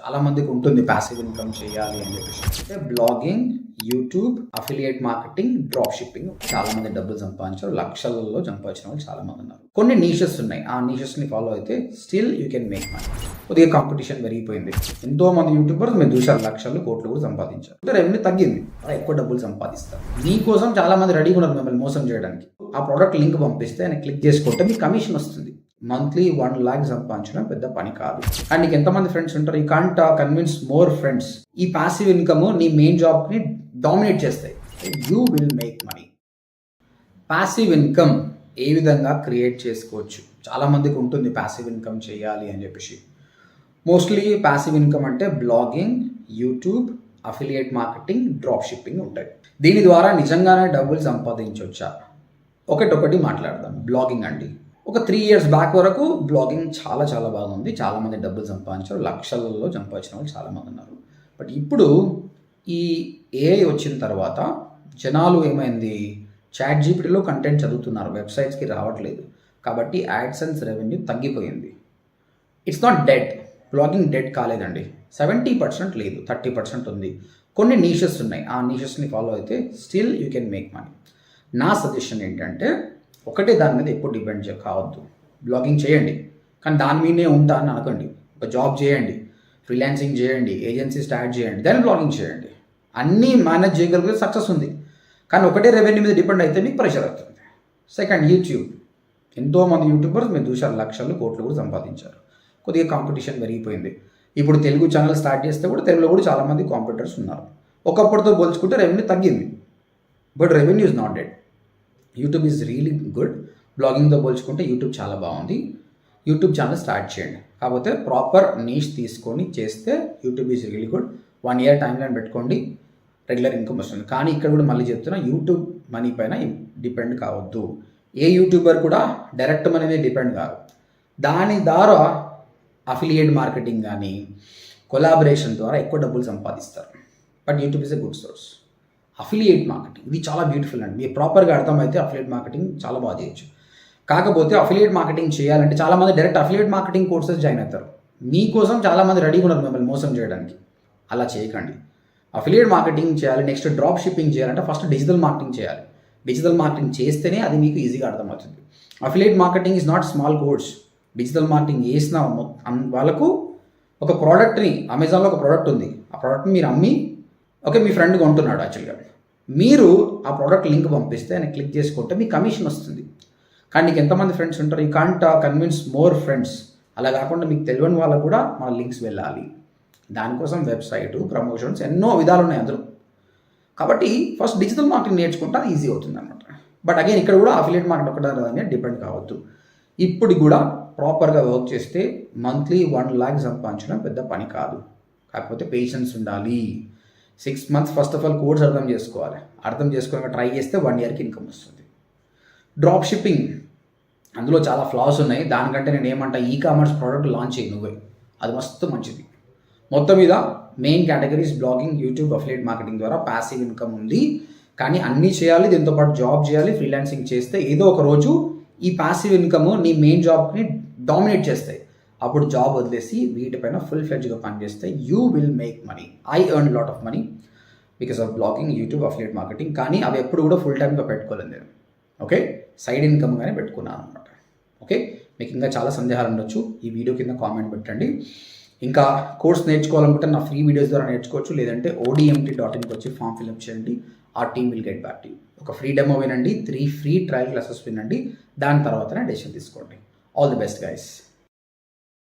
చాలా మందికి ఉంటుంది ప్యాసివ్ ఇన్కమ్ చేయాలి అని చెప్పేసి. అంటే blogging YouTube affiliate marketing drop shipping చాలా మంది డబ్బులు సంపాదించారు లక్షలలో సంపాదించిన వాళ్ళు చాలా మంది ఉన్నారు. కొన్ని నీషెస్ ఉన్నాయి. ఆ నీషెస్ని ఫాలో అయితే still you can make money కొద్దిగా కాంపిటీషన్ పెరిగిపోయింది. ఎంతో మంది యూట్యూబర్స్ మేము చూసారు లక్షలు కోట్లు కూడా సంపాదించారు. రెవెన్యూ తగ్గింది. అలా ఎక్కువ డబ్బులు సంపాదిస్తారు. మీకోసం చాలా మంది రెడీగా ఉన్నారు మిమ్మల్ని మోసం చేయడానికి. ఆ ప్రోడక్ట్ లింక్ పంపిస్తే ఆయన క్లిక్ చేసుకుంటే మీకు కమిషన్ వస్తుంది. మంత్లీ వన్ ల్యాక్ సంపాదించడం పెద్ద పని కాదు. అండ్ నీకు ఎంతమంది ఫ్రెండ్స్ ఉంటారు? ఈ కాంట్ కన్విన్స్ మోర్ ఫ్రెండ్స్ ఈ పాసివ్ ఇన్కమ్ నీ మెయిన్ జాబ్ని డామినేట్ చేస్తాయి. You will make money passive income ఏ విధంగా క్రియేట్ చేసుకోవచ్చు? చాలా మందికి ఉంటుంది పాసివ్ ఇన్కమ్ చేయాలి అని చెప్పేసి. మోస్ట్లీ పాసివ్ ఇన్కమ్ అంటే blogging YouTube affiliate marketing drop shipping ఉంటాయి. దీని ద్వారా నిజంగానే డబ్బులు సంపాదించవచ్చా ఒకటొకటి మాట్లాడదాం. బ్లాగింగ్ అండి. ఒక త్రీ ఇయర్స్ బ్యాక్ వరకు బ్లాగింగ్ చాలా చాలా బాగుంది. చాలామంది డబ్బులు సంపాదించారు. లక్షలలో సంపాదించిన వాళ్ళు చాలామంది ఉన్నారు. బట్ ఇప్పుడు ఈ ఏఐ వచ్చిన తర్వాత జనాలు ఏమైంది? చాట్ జీపీటీలో కంటెంట్ చదువుతున్నారు వెబ్సైట్స్కి రావట్లేదు. కాబట్టి యాడ్సెన్స్ రెవెన్యూ తగ్గిపోయింది. It's not dead blogging dead కాలేదండి. సెవెంటీ పర్సెంట్ లేదు. థర్టీ పర్సెంట్ ఉంది. కొన్ని నీషెస్ ఉన్నాయి. ఆ నీషెస్ని ఫాలో అయితే still you can make money నా సజెషన్ ఏంటంటే ఒకటే దాని మీద ఎప్పుడు డిపెండ్ కావద్దు. బ్లాగింగ్ చేయండి. కానీ దాని మీదే ఉంటా అని అనకండి. ఒక జాబ్ చేయండి. ఫ్రీలాన్సింగ్ చేయండి. ఏజెన్సీ స్టార్ట్ చేయండి. దాన్ని బ్లాగింగ్ చేయండి. అన్నీ మేనేజ్ చేయగలిగితే సక్సెస్ ఉంది. కానీ ఒకటే రెవెన్యూ మీద డిపెండ్ అయితే మీకు ప్రెషర్ అవుతుంది సెకండ్ యూట్యూబ్. ఎంతోమంది యూట్యూబర్స్ మీరు చూశారు లక్షలు కోట్లు కూడా సంపాదించారు. కొద్దిగా కాంపిటీషన్ పెరిగిపోయింది. ఇప్పుడు తెలుగు ఛానల్ స్టార్ట్ చేస్తే కూడా తెలుగులో కూడా చాలామంది కాంపిటీటర్స్ ఉన్నారు. ఒకప్పటితో పోల్చుకుంటే రెవెన్యూ తగ్గింది. But revenue is not dead. YouTube is really good బ్లాగింగ్తో పోల్చుకుంటే యూట్యూబ్ చాలా బాగుంది. యూట్యూబ్ ఛానల్ స్టార్ట్ చేయండి. కాకపోతే ప్రాపర్ నీష్ తీసుకొని చేస్తే YouTube is really good one year time line పెట్టుకోండి. రెగ్యులర్ ఇన్కమ్ వస్తుంది. కానీ ఇక్కడ కూడా మళ్ళీ చెప్తున్నా యూట్యూబ్ మనీ పైన డిపెండ్ కావద్దు. ఏ యూట్యూబర్ కూడా డైరెక్ట్ మనీ మీద డిపెండ్ కాదు. దాని ద్వారా అఫిలియేట్ మార్కెటింగ్ కానీ కొలాబరేషన్ ద్వారా ఎక్కువ డబ్బులు సంపాదిస్తారు. But YouTube is a good source affiliate marketing ఇది చాలా బ్యూటిఫుల్ అండి. మీరు ప్రాపర్గా అర్థమైతే అఫిలియేట్ మార్కెటింగ్ చాలా బాగా చేయొచ్చు. కాకపోతే అఫిలియేట్ మార్కెటింగ్ చేయాలంటే చాలామంది direct affiliate marketing courses join అవుతారు. మీకోసం చాలామంది రెడీగా ఉన్నారు మిమ్మల్ని మోసం చేయడానికి. అలా చేయకండి. అఫిలియేట్ మార్కెటింగ్ చేయాలి నెక్స్ట్ డ్రాప్ షిప్పింగ్ చేయాలంటే ఫస్ట్ డిజిటల్ మార్కెటింగ్ చేయాలి. డిజిటల్ మార్కెటింగ్ చేస్తేనే అది మీకు ఈజీగా అర్థమవుతుంది. Affiliate marketing is not small course digital marketing చేసిన వాళ్ళకు ఒక ప్రోడక్ట్ని అమెజాన్లో ఒక ప్రోడక్ట్ ఉంది. ఆ ప్రోడక్ట్ని మీరు అమ్మి ఓకే మీ ఫ్రెండ్ కొంటున్నాడు యాక్చువల్గా. మీరు ఆ ప్రోడక్ట్ లింక్ పంపిస్తే ఆయన క్లిక్ చేసుకుంటే మీకు కమిషన్ వస్తుంది. కానీ నీకు ఎంతమంది ఫ్రెండ్స్ ఉంటారు? ఈ కాంట్ కన్విన్స్ మోర్ ఫ్రెండ్స్. అలా కాకుండా మీకు తెలియని వాళ్ళకు కూడా మన లింక్స్ వెళ్ళాలి. దానికోసం వెబ్సైట్ ప్రమోషన్స్ ఎన్నో విధాలు ఉన్నాయి అందులో. కాబట్టి ఫస్ట్ డిజిటల్ మార్కెటింగ్ నేర్చుకుంటే అది ఈజీ అవుతుంది అనమాట బట్ అగైన్ ఇక్కడ కూడా అఫిలియేట్ మార్కెట్ ఒకటే దాని డిపెండ్ కావద్దు. ఇప్పుడు కూడా ప్రాపర్గా వర్క్ చేస్తే మంత్లీ వన్ ల్యాక్ సంపాదించడం పెద్ద పని కాదు. కాకపోతే పేషెన్స్ ఉండాలి. Six months first of all course అర్థం చేసుకోవాలి. అర్థం చేసుకొని ట్రై చేస్తే వన్ ఇయర్కి ఇన్కమ్ వస్తుంది. డ్రాప్ షిప్పింగ్ అందులో చాలా ఫ్లాస్ ఉన్నాయి. దానికంటే నేను ఏమంటా ఈ కామర్స్ ప్రోడక్ట్ లాంచ్ చేయి నువ్వే. అది మస్తు మంచిది. మొత్తం మీద main categories blogging YouTube affiliate marketing ద్వారా ప్యాసివ్ ఇన్కమ్ ఉంది. కానీ అన్నీ చేయాలి దీంతో పాటు జాబ్ చేయాలి ఫ్రీలాన్సింగ్ చేస్తే ఏదో ఒక రోజు ఈ ప్యాసివ్ ఇన్కమ్ నీ మెయిన్ జాబ్ని డామినేట్ చేస్తాయి. అప్పుడు జాబ్ వదిలేసి వీటిపైన ఫుల్ ఫ్లెడ్జ్గా పనిచేస్తే you will make money. I earn lot of money because of blogging YouTube affiliate marketing. కానీ అవి ఎప్పుడు కూడా ఫుల్ టైమ్గా పెట్టుకోలేదు నేను. ఓకే? సైడ్ ఇన్కమ్గానే పెట్టుకున్నాను అనమాట ఓకే? మీకు ఇంకా చాలా సందేహాలు ఉండొచ్చు. ఈ వీడియో కింద కామెంట్ పెట్టండి. ఇంకా కోర్స్ నేర్చుకోవాలనుకుంటే నా ఫ్రీ వీడియోస్ ద్వారా నేర్చుకోవచ్చు. లేదంటే ఓడిఎంటీ డాట్ ఇన్కి వచ్చి ఫామ్ ఫిల్అప్ చేయండి. ఆ team will get back to ఒక ఫ్రీ డెమో వినండి. త్రీ ఫ్రీ ట్రయల్ క్లాసెస్ వినండి. దాని తర్వాతనే డెసిషన్ తీసుకోండి. All the best guys